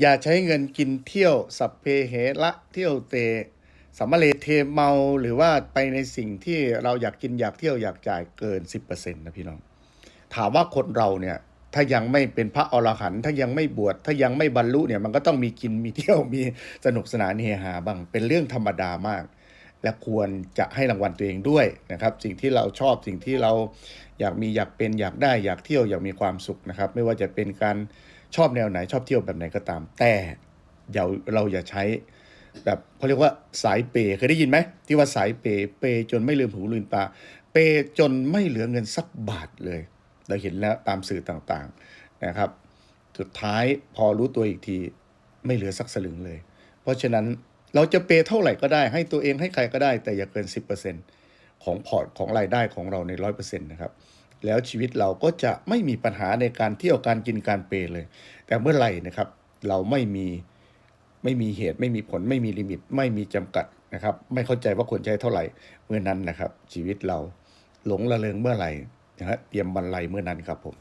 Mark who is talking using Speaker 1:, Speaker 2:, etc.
Speaker 1: อย่าใช้เงินกินเที่ยวสัพเพเหระเที่ยวเตสัมมาเลเทเมาหรือว่าไปในสิ่งที่เราอยากกินอยากเที่ยวอยากจ่ายเกิน 10%นะพี่น้อง ถามว่าคนเราเนี่ยถ้ายังไม่เป็นพระอรหันต์ถ้ายังไม่บวชถ้ายังไม่บรรลุเนี่ยมันก็ต้องมีกินมีเที่ยวมีสนุกสนานเฮฮาบ้างเป็นเรื่องธรรมดามาก และควรจะให้รางวัลตัวเองด้วยนะครับ สิ่งที่เราชอบสิ่งที่เราอยากมีอยากเป็นอยากได้อยากเที่ยวอยากมีความสุขนะครับ ไม่ว่าจะเป็นการ ชอบแนวไหนชอบเที่ยวแบบไหนก็ตาม แต่อย่าเราอย่าใช้แบบเขาเรียกว่าสายเปย์เคยได้ยินไหมที่ว่าสายเปย์เปย์จนไม่ลืมหูลืมตา เปย์จนไม่เหลือเงินสักบาทเลย เราเห็นแล้วตามสื่อต่างๆนะครับ สุดท้ายพอรู้ตัวอีกทีไม่เหลือสักสลึงเลย เพราะฉะนั้นเราจะเปย์เท่าไหร่ก็ได้ ให้ตัวเองให้ใครก็ได้ แต่อย่าเกิน 10%ของพอร์ตของรายได้ของเราใน 100%นะครับ แล้วชีวิตเราก็จะไม่มีปัญหาในการเที่ยวการกินการเปย์เลย แต่เมื่อไหร่นะครับ เราไม่มีไม่มีเหตุไม่มีผลไม่มีลิมิต ไม่มีจำกัดนะครับ ไม่เข้าใจว่าควรใช้เท่าไหร่เมื่อนั้นนะครับ ชีวิตเราหลงละเลงเมื่อไหร่นะฮะเตรียมบรรลัยเมื่อนั้นครับผม